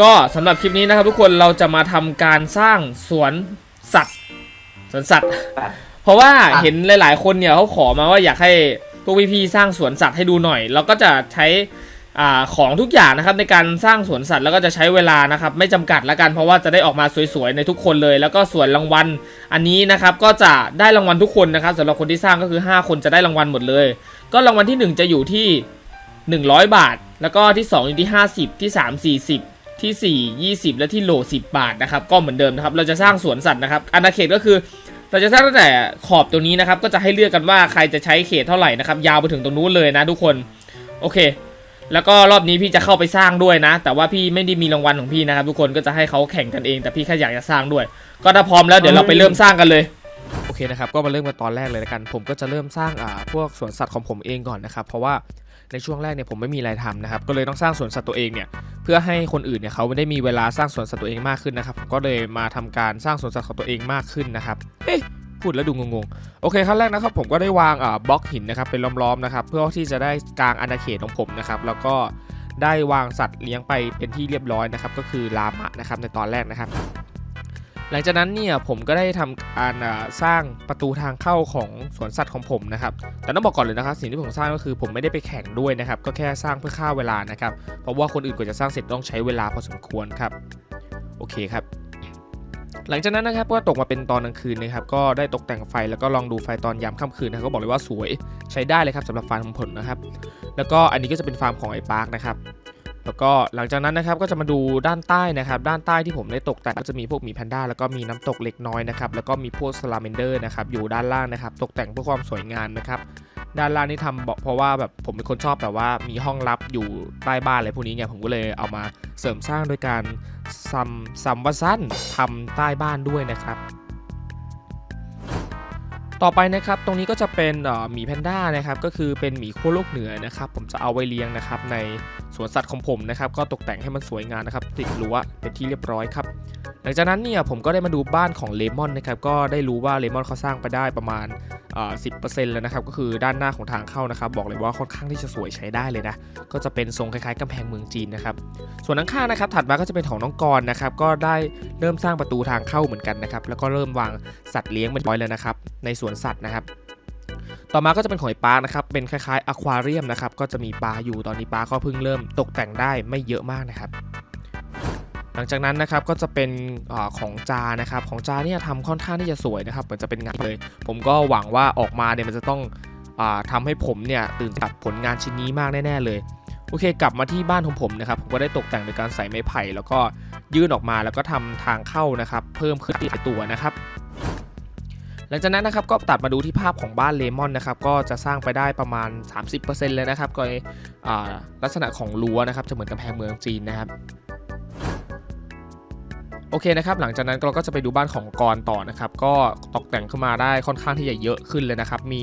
ก็สำหรับคลิปนี้นะครับทุกคนเราจะมาทำการสร้างสวนสัตว์สวนสัตว์ เพราะว่าเห็นหลาย ๆ คนเนี่ยเขาขอมาว่าอยากให้พวกพี่ๆสร้างสวนสัตว์ให้ดูหน่อย เราก็จะใช้อ่าของทุกอย่างนะครับในการสร้างสวนสัตว์แล้วก็จะใช้เวลานะครับไม่จำกัดละกันเพราะว่าจะได้ออกมาสวยๆในทุกคนเลย แล้วก็ส่วนรางวัลอันนี้นะครับก็จะได้รางวัลทุกคนนะครับสำหรับคนที่สร้างก็คือ 5 คนจะได้รางวัลหมดเลย ก็รางวัลที่ 1 จะอยู่ที่ 100 บาท แล้วก็ที่ 2 อยู่ที่ 50 ที่ 3 40 ที่ 4 20 และที่โหล10 บาทนะครับ ก็เหมือนเดิมนะครับ เราจะสร้างสวนสัตว์นะครับอาณาเขตก็คือ เราจะสร้างตั้งแต่ขอบตัวนี้นะครับ ก็จะให้เลือกกันว่าใครจะใช้เขตเท่าไหร่นะครับ ยาวไปถึงตรงนู้นเลยนะทุกคน โอเค แล้วก็รอบนี้พี่จะเข้าไปสร้างด้วยนะ แต่ว่าพี่ไม่ได้มีรางวัลของพี่นะครับ ทุกคน ก็จะให้เขาแข่งกันเอง แต่พี่แค่อยากจะสร้างด้วย ก็ถ้าพร้อมแล้วเดี๋ยวเราไปเริ่มสร้างกันเลย โอเคนะครับ ก็มาเริ่มกันตอนแรกเลยละกัน ผมก็จะเริ่มสร้างอ่าพวกสวนสัตว์ของผมเองก่อนนะครับ เพราะว่า ในช่วงแรกเนี่ยผมไม่มีอะไรทำนะครับ ก็เลยต้องสร้างสวนสัตว์ตัวเองเนี่ยเพื่อให้คนอื่นเนี่ยเขาไม่ได้มีเวลาสร้างสวนสัตว์ตัวเองมากขึ้นนะครับผมก็เลยมาทำการสร้างสวนสัตว์ของตัวเองมากขึ้นนะครับเฮ้ยพูดแล้วดูงงๆ โอเคขั้นแรกนะครับผมก็ได้วางอ่าบล็อกหินนะครับเป็นล้อมๆนะครับเพื่อที่จะได้กลางอาณาเขตของผมนะครับแล้วก็ได้วางสัตว์เลี้ยงไปเป็นที่เรียบร้อยนะครับก็คือลามะนะครับในตอนแรกนะครับ หลังจากนั้นเนี่ยผมก็ได้ทำการสร้างประตูทางเข้าของสวนสัตว์ของผมนะครับ แต่ต้องบอกก่อนเลยนะครับสิ่งที่ผมสร้างก็คือผมไม่ได้ไปแข่งด้วยนะครับ ก็แค่สร้างเพื่อฆ่าเวลานะครับ เพราะว่าคนอื่นกว่าจะสร้างเสร็จต้องใช้เวลาพอสมควรครับ โอเคครับ หลังจากนั้นนะครับก็ตกมาเป็นตอนกลางคืนนะครับ ก็ได้ตกแต่งไฟแล้วก็ลองดูไฟตอนยามค่ำคืนนะก็บอกเลยว่าสวยใช้ได้เลยครับสำหรับฟาร์มของผมนะครับ แล้วก็อันนี้ก็จะเป็นฟาร์มของไอ้ปาร์คนะครับ แล้วก็หลังจากนั้นนะครับก็จะมาดูด้านใต้นะครับ ด้านใต้ที่ผมได้ตกแต่งก็จะมีพวกหมีแพนด้าแล้วก็มีน้ำตกเล็กน้อยนะครับแล้วก็มีพวกสลาเมนเดอร์นะครับอยู่ด้านล่างนะครับ ตกแต่งเพื่อความสวยงามนะครับด้านล่างนี่ทำเพราะว่าแบบผมเป็นคนชอบแบบว่ามีห้องลับอยู่ใต้บ้านอะไรพวกนี้ไงผมก็เลยเอามาเสริมสร้างโดยการซัมซัมวัสั้นทำใต้บ้านด้วยนะครับ ต่อไปนะครับตรงนี้ก็จะเป็นหมีแพนด้านะครับก็คือเป็นหมีขั้วโลกเหนือนะครับผมจะเอาไว้เลี้ยงนะครับในสวนสัตว์ของผมนะครับก็ตกแต่งให้มันสวยงามนะครับติดรั้วเป็นที่เรียบร้อยครับหลังจากนั้นเนี่ยผมก็ได้มาดูบ้านของเลมอนนะครับก็ได้รู้ว่าเลมอนเขาสร้างไปได้ประมาณ 10%แล้วนะครับก็คือด้านหน้าของทางเข้านะครับบอกเลยว่าค่อนข้างที่จะสวยใช้ได้เลยนะก็จะเป็นทรงคล้ายๆกำแพงเมืองจีนนะครับส่วนข้างๆนะครับถัดมาก็จะเป็นของน้องกรนะครับก็ได้เริ่มสร้างประตูทางเข้าเหมือนกันนะครับแล้วก็เริ่มวางสัตว์เลี้ยงเป็นร้อยแล้วนะครับในสวนสัตว์นะครับต่อมาก็จะเป็นของไอ้ปลานะครับ เป็นคล้ายๆอควาเรียมนะครับ ก็จะมีปลาอยู่ตอนนี้ปลาก็เพิ่งเริ่มตกแต่งได้ไม่เยอะมากนะครับ หลังจากนั้นนะครับก็จะเป็นอของจานะครับของจาเนี่ยทำค่อนข้างที่จะสวยนะครับเหมือนจะเป็นงานเลย ผมก็หวังว่าออกมาเนี่ยมันจะต้องอทำให้ผมเนี่ยตื่นตัดผลงานชิ้นนี้มากแน่ ๆ เลยโอเค กลับมาที่บ้านของผมนะครับผมก็ได้ตกแต่งโดยการใส่ไม้ไผ่ แล้วก็ยื่นออกมาแล้วก็ทำทางเข้านะครับ เพิ่มขึ้นที่ตัวนะครับ หลังจากนั้นนะครับก็ตัดมาดูที่ภาพของบ้านเลมอนนะครับก็จะสร้างไปได้ประมาณ 30%เลยนะครับก็ลักษณะของรั้วนะครับจะเหมือนกำแพงเมืองจีนนะครับ โอเคนะครับหลังจากนั้นเราก็จะไปดูบ้านของกรต่อนะครับก็ตกแต่งขึ้นมาได้ค่อนข้างที่จะเยอะขึ้นเลยนะครับมี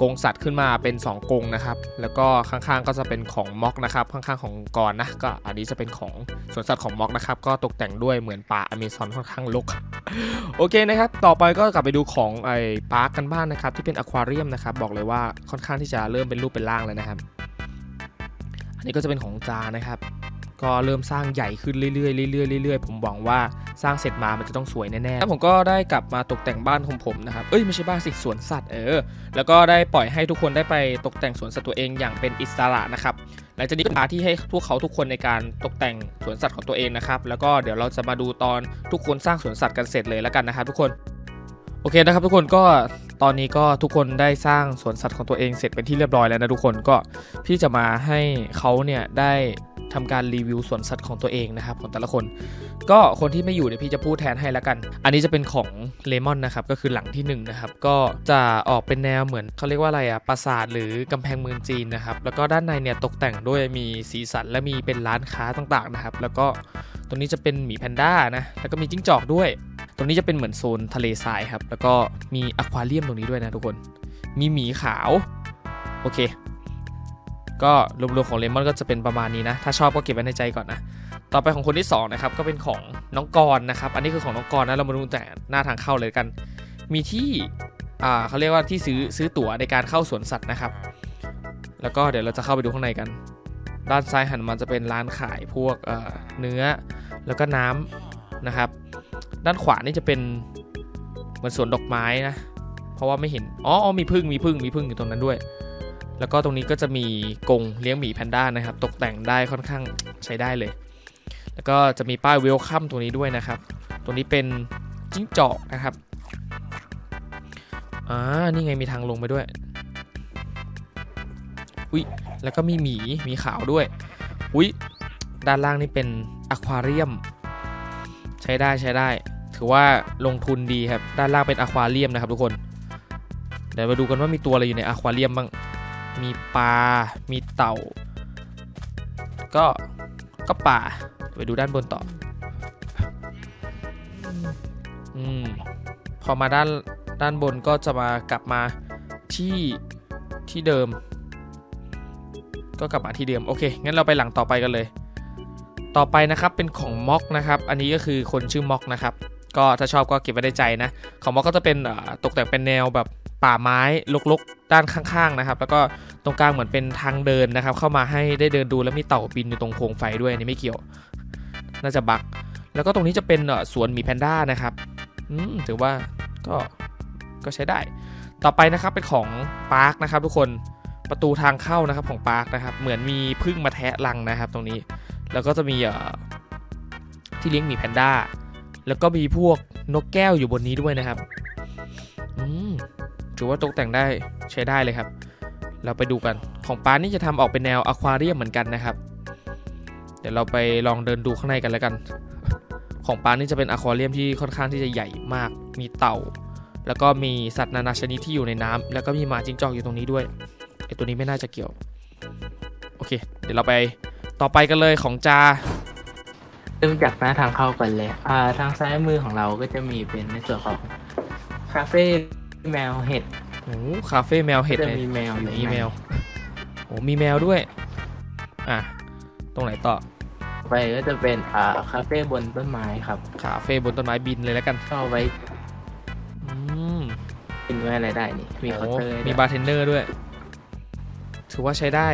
กรงสัตว์ขึ้นมาเป็น 2กรงนะครับแล้วก็ข้างๆก็จะเป็นของม็อกนะครับข้างๆของกรนะก็อันนี้จะเป็นของสวนสัตว์ของม็อกนะครับก็ตกแต่งด้วยเหมือนป่าอเมซอนค่อนข้างรกโอเคนะครับต่อไปก็กลับไปดูของไอ้ปาร์คกันบ้างนะครับที่เป็นอควาเรียมนะครับบอกเลยว่าค่อนข้างที่จะเริ่มเป็นรูปเป็นร่างแล้วนะครับ อันนี้ก็จะเป็นของจานะครับ ก็เริ่มสร้างใหญ่ขึ้นเรื่อยๆเรื่อยๆเรื่อยๆผมหวังว่าสร้างเสร็จมามันจะต้องสวยแน่ๆแล้วผมก็ได้กลับมาตกแต่งบ้านของผมนะครับเอ้ยไม่ใช่บ้านสิสวนสัตว์เออ แล้วก็ได้ปล่อยให้ทุกคนได้ไปตกแต่งสวนสัตว์ตัวเองอย่างเป็นอิสระนะครับหลังจากนี้ก็มาที่ให้พวกเขาทุกคนในการตกแต่งสวนสัตว์ของตัวเองนะครับแล้วก็เดี๋ยวเราจะมาดูตอนทุกคนสร้างสวนสัตว์กันเสร็จเลยแล้วกันนะครับทุกคนโอเคนะครับทุกคนก็ตอนนี้ก็ทุกคนได้สร้างสวนสัตว์ของตัวเองเสร็จเป็นที่เรียบร้อยแล้วนะทุกคนก็พี่จะมาให้เขาเนี่ยได้ ทำการรีวิวสวนสัตว์ของตัวเองนะครับของแต่ละคน ก็คนที่ไม่อยู่เนี่ยพี่จะพูดแทนให้แล้วกัน อันนี้จะเป็นของเลมอนนะครับก็คือหลังที่หนึ่งนะครับก็จะออกเป็นแนวเหมือนเขาเรียกว่าอะไรอะปราสาทหรือกำแพงเมืองจีนนะครับแล้วก็ด้านในเนี่ยตกแต่งด้วยมีสีสันและมีเป็นร้านค้าต่างๆนะครับ แล้วก็ตรงนี้จะเป็นหมีแพนด้านะแล้วก็มีจิ้งจอกด้วย ตรงนี้จะเป็นเหมือนโซนทะเลทรายครับแล้วก็มีอควาเรียมตรงนี้ด้วยนะทุกคน มีหมีขาวโอเค ก็รวมๆของเลมอนก็จะเป็นประมาณนี้นะ ถ้าชอบก็เก็บไว้ในใจก่อนนะ ต่อไปของคนที่สองนะครับก็เป็นของน้องกรนะครับ อันนี้คือของน้องกรนะ เรามาดูแต่หน้าทางเข้าเลยกัน มีที่อ่าเขาเรียกว่าที่ซื้อซื้อตั๋วในการเข้าสวนสัตว์นะครับ แล้วก็เดี๋ยวเราจะเข้าไปดูข้างในกัน ด้านซ้ายหันมาจะเป็นร้านขายพวกเนื้อแล้วก็น้ำนะครับ ด้านขวานี่จะเป็นเหมือนสวนดอกไม้นะ เพราะว่าไม่เห็น อ๋ออ๋อมีพึ่งมีพึ่งมีพึ่งอยู่ตรงนั้นด้วย แล้วก็ตรงนี้ก็จะมีกรงเลี้ยงหมีแพนด้านะครับ ตกแต่งได้ค่อนข้างใช้ได้เลย แล้วก็จะมีป้ายเวลคัมตรงนี้ด้วยนะครับ ตรงนี้เป็นจิ้งจอกนะครับอ่านี่ไงมีทางลงไปด้วยอุ้ยแล้วก็มีหมีมีขาวด้วยอุ้ยด้านล่างนี่เป็นอะควาเรียมใช้ได้ใช้ได้ ถือว่าลงทุนดีครับ ด้านล่างเป็นอะควาเรียมนะครับทุกคน เดี๋ยวมาดูกันว่ามีตัวอะไรอยู่ในอะควาเรียมบ้าง มีปลา มีเต่า ก็ ก็ป่า ไปดูด้านบนต่อ อืม พอมาด้าน ด้านบนก็จะมากลับมาที่ ที่เดิม ก็กลับมาที่เดิม โอเค งั้นเราไปหลังต่อไปกันเลย ต่อไปนะครับ เป็นของม็อกนะครับ อันนี้ก็คือคนชื่อม็อกนะครับ ก็ถ้าชอบก็เก็บไว้ในใจนะ ของม็อกก็จะเป็นตกแต่งเป็นแนวแบบ ป่าไม้ลกๆ ด้านข้างๆนะครับ แล้วก็ตรงกลางเหมือนเป็นทางเดินนะครับ เข้ามาให้ได้เดินดูแล้วมีเต่าบินอยู่ตรงโคมไฟด้วยนนี้ไม่เกี่ยว น่าจะบักแล้วก็ตรงนี้จะเป็นสวนหมีแพนด้านะครับอถือว่าก็ก็ใช้ได้ ต่อไปนะครับเป็นของปาร์คนะครับ ทุกคนประตูทางเข้านะครับของปาร์คนะครับ เหมือนมีพึ่งมาแทะรังนะครับ ตรงนี้ แล้วก็จะมีที่เลี้ยงหมีแพนด้าแล้วก็มีพวกนกแก้วอยู่บนนี้ด้วยนะครับ ถือว่าตกแต่งได้ใช้ได้เลยครับ เราไปดูกันของปานี่จะทำออกเป็นแนวอะควาเรียมเหมือนกันนะครับ เดี๋ยวเราไปลองเดินดูข้างในกันแล้วกัน ของปานี่จะเป็นอะควาเรียมที่ค่อนข้างที่จะใหญ่มาก มีเต่า แล้วก็มีสัตว์นานาชนิดที่อยู่ในน้ำแล้วก็มีหมาจิ้งจอกอยู่ตรงนี้ด้วยไอตัวนี้ไม่น่าจะเกี่ยวโอเค เดี๋ยวเราไปต่อไปกันเลยของจาเริ่มจากหน้าทางเข้ากันเลย อ่า ทางซ้ายมือของเราก็จะมีเป็นในส่วนของคาเฟ่ แมวเห็ดโอ้คาเฟ่แมวเห็ดจะเลยมีแมวอยู่มีข้างในแมวโอ้มีแมวด้วย อะ ตรงไหนต่อ ไปก็จะเป็นอ่าคาเฟ่บนต้นไม้ครับคาเฟ่บนต้นไม้บินเลยแล้วกัน ก็เอาไว้อืมกินไว้อะไรได้นี่มีเคาน์เตอร์โอ้ให้มีด้วยบาร์เทนเดอร์ด้วย ถือว่าใช้ได้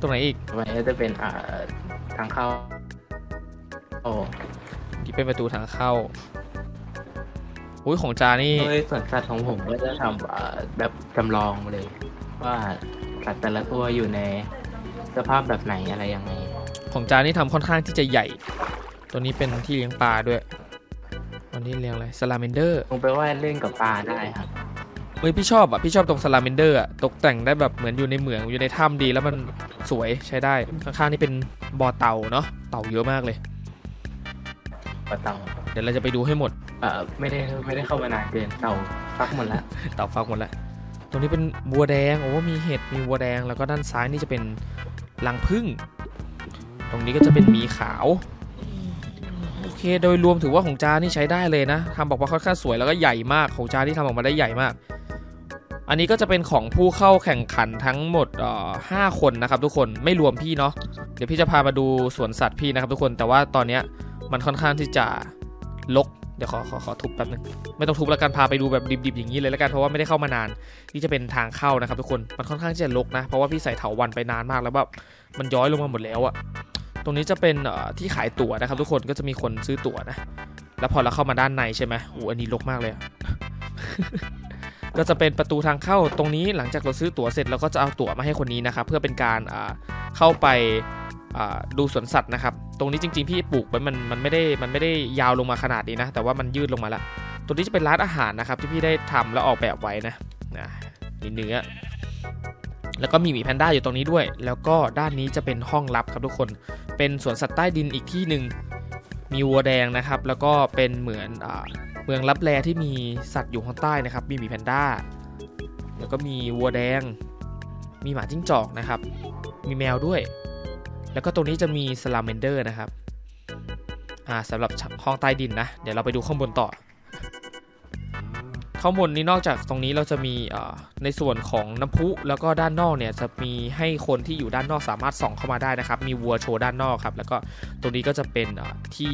ตรงไหนอีกไปก็จะเป็นอ่าทางเข้าโอ้ที่เป็นประตูทางเข้า อุ้ยของจานี่โดยสวนสัตว์ของผมก็จะทำอ่าแบบจำลองเลย ว่าสัตว์แต่ละตัวอยู่ในสภาพแบบไหนอะไรยังไง ของจานี่ทำค่อนข้างที่จะใหญ่ ตัวนี้เป็นที่เลี้ยงปลาด้วยตัวนี้เลี้ยงอะไรสลาเมนเดอร์ลงไปว่ายเล่นกับปลาได้ครับเฮ้ยพี่ชอบอะพี่ชอบตรงสลาเมนเดอร์อะตกแต่งได้แบบเหมือนอยู่ในเหมืองอยู่ในถ้ำดีแล้วมันสวยใช้ได้ข้างๆนี่เป็นบ่อเต่าเนาะเต่าเยอะมากเลยปลาเต่าเดี๋ยวเราจะไปดูให้หมด เอ่อไม่ได้ไม่ได้เข้ามานานเกินเต่าฟักหมดแล้วเต่าฟักหมดแล้วตรงนี้เป็นวัวแดงโอ้มีเห็ดมีวัวแดงแล้วก็ด้านซ้ายนี่จะเป็นรังผึ้งตรงนี้ก็จะเป็นหมีขาวโอเคโดยรวมถือว่าของจานี่ใช้ได้เลยนะทำบอกว่าค่อนข้างสวยแล้วก็ใหญ่มากของจาที่ทำออกมาได้ใหญ่มาก อันนี้ก็จะเป็นของผู้เข้าแข่งขันทั้งหมดเอ่อห้าคนนะครับทุกคนไม่รวมพี่เนาะเดี๋ยวพี่จะพามาดูสวนสัตว์พี่นะครับทุกคนแต่ว่าตอนเนี้ยมันค่อนข้างที่จะลก เดี๋ยวขอขอขอทุบแป๊บนึงไม่ต้องทุบแล้วกันพาไปดูแบบดิบๆอย่างนี้เลยแล้วกันเพราะว่าไม่ได้เข้ามานานนี่จะเป็นทางเข้านะครับทุกคนมันค่อนข้างจะรกนะ เพราะว่าพี่ใส่เถาวันไปนานมากแล้วแบบมันย้อยลงมาหมดแล้วอะตรงนี้จะเป็นที่ขายตั๋วนะครับ ทุกคนก็จะมีคนซื้อตั๋วนะ แล้วพอเราเข้ามาด้านในใช่ไหมอู้อันนี้รกมากเลยอะก็จะเป็นประตูทางเข้าตรงนี้หลังจากเราซื้อตั๋วเสร็จเราก็จะเอาตั๋วมาให้คนนี้นะครับเพื่อเป็นการเข้าไป ดูสวนสัตว์นะครับ ตรงนี้จริงๆพี่ปลูกไว้มันมันไม่ได้มันไม่ได้ยาวลงมาขนาดนี้นะ แต่ว่ามันยืดลงมาแล้ว ตัวนี้จะเป็นร้านอาหารนะครับที่พี่ได้ทำแล้วออกแบบไว้นะนะมีเนื้อ แล้วก็มีหมีแพนด้าอยู่ตรงนี้ด้วย แล้วก็ด้านนี้จะเป็นห้องลับครับทุกคน เป็นสวนสัตว์ใต้ดินอีกที่หนึ่งมีวัวแดงนะครับ แล้วก็เป็นเหมือนอเมืองลับแลที่มีสัตว์อยู่ข้างใต้นะครับ มีหมีแพนด้า แล้วก็มีวัวแดง มีหมาจิ้งจอกนะครับ มีแมวด้วย แล้วก็ตรงนี้จะมีสลาเมนเดอร์นะครับอ่าสำหรับห้องใต้ดินนะ เดี๋ยวเราไปดูข้างบนต่อ ข้างบนนี้นอกจากตรงนี้เราจะมีในส่วนของน้ำพุแล้วก็ด้านนอกเนี่ยจะมีให้คนที่อยู่ด้านนอกสามารถส่องเข้ามาได้นะครับ มีวัวโชว์ด้านนอกครับ แล้วก็ตรงนี้ก็จะเป็นที่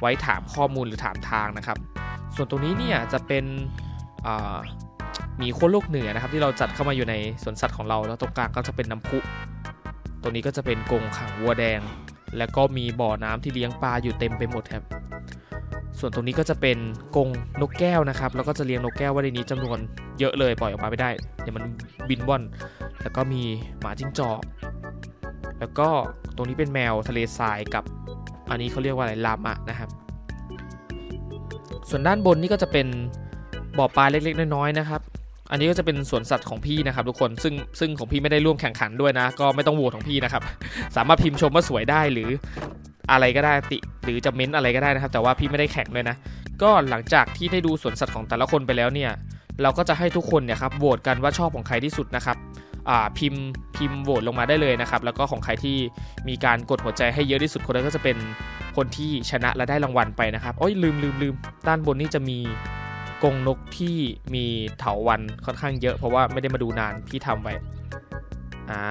ไว้ถามข้อมูลหรือถามทางนะครับ ส่วนตรงนี้เนี่ยจะเป็นมีโค้วโลกเหนือนะครับที่เราจัดเข้ามาอยู่ในสวนสัตว์ของเราแล้วตรงกลางก็จะเป็นน้ำพุ ตรงนี้ก็จะเป็นกรงขังวัวแดง แล้วก็มีบ่อน้ำที่เลี้ยงปลาอยู่เต็มไปหมดครับ ส่วนตรงนี้ก็จะเป็นกรงนกแก้วนะครับ แล้วก็จะเลี้ยงนกแก้วไว้ในนี้จำนวนเยอะเลยปล่อยออกมาไม่ได้ เดี๋ยวมันบินว่อน แล้วก็มีหมาจิ้งจอก แล้วก็ตรงนี้เป็นแมวทะเลทรายกับอันนี้เขาเรียกว่าอะไรลามะนะครับ ส่วนด้านบนนี่ก็จะเป็นบ่อปลาเล็กๆน้อยๆนะครับ อันนี้ก็จะเป็นสวนสัตว์ของพี่นะครับทุกคนซึ่งซึ่งของพี่ไม่ได้ร่วมแข่งขันด้วยนะ ก็ไม่ต้องโหวตของพี่นะครับ สามารถพิมพ์ชมว่าสวยได้หรืออะไรก็ได้ติ หรือจะเม้นอะไรก็ได้นะครับ แต่ว่าพี่ไม่ได้แข่งด้วยนะ ก็หลังจากที่ได้ดูสวนสัตว์ของแต่ละคนไปแล้วเนี่ย เราก็จะให้ทุกคนเนี่ยครับโหวตกันว่าชอบของใครที่สุดนะครับพิมพ์พิมพ์โหวตลงมาได้เลยนะครับ แล้วก็ของใครที่มีการกดหัวใจให้เยอะที่สุดคนนั้นก็จะเป็นคนที่ชนะและได้รางวัลไปนะครับโอ้ยลืมลืมลืมด้านบนนี่จะมี กงนกที่มีเถาวันค่อนข้างเยอะเพราะว่าไม่ได้มาดูนานพี่ทำไว้อ่า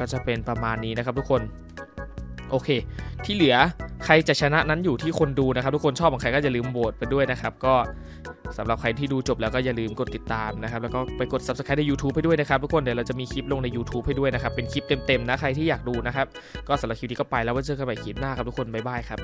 ก็จะเป็นประมาณนี้นะครับทุกคนโอเค ที่เหลือใครจะชนะนั้นอยู่ที่คนดูนะครับ ทุกคนชอบของใครก็อย่าลืมโหวตไปด้วยนะครับ ก็สำหรับใครที่ดูจบแล้วก็อย่าลืมกดติดตามนะครับ แล้วก็ไปกด subscribe ใน YouTube ให้ด้วยนะครับทุกคนเดี๋ยวเราจะมีคลิปลงใน YouTube ให้ด้วยนะครับ เป็นคลิปเต็มๆนะใครที่อยากดูนะครับ ก็สำหรับคลิปนี้ก็ไปแล้วไว้เจอกันใหม่คลิปหน้าครับทุกคนบ๊ายบายครับ